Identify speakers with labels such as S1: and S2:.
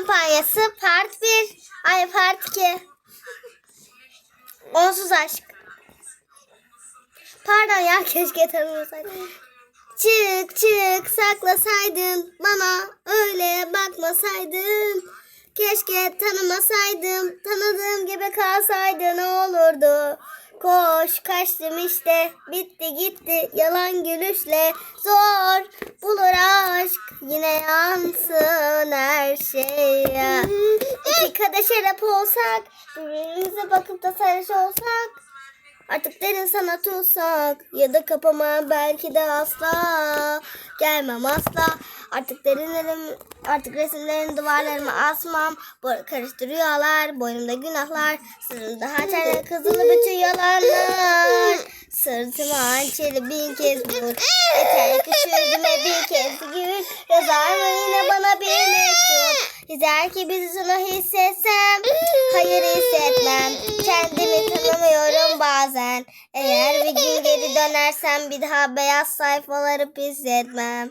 S1: kampanyası part 1. Ay part 2. Onsuz aşk. Pardon ya keşke tanımasaydım. Çık çık saklasaydın bana öyle bakmasaydın. Keşke tanımasaydım tanıdığım gibi kalsaydı ne olurdu. Koş kaçtım işte bitti gitti yalan gülüşle zor bulur aşk yine yansın her şey. İki kadeh şarap olsak birbirimize bakıp da sarhoş olsak Artık derin sana tutsak ya da kapama belki de asla gelmem asla. Artık derinlerim artık resimlerin duvarlarıma asmam. Bu karıştı rüyalar, boynumda günahlar. Sırrımda haçerle kızılı bütün yalanlar. Sırtıma hançeri bin kez vur. Yeter yüzüme bir kez gül. Yazar mı yine bana bir mektup? Yeter ki bizi sana hissetsem. Hayır hissetmem. Kendimi tanımıyorum bazen. Eğer bir gün geri dönersem bir daha beyaz sayfaları hissetmem.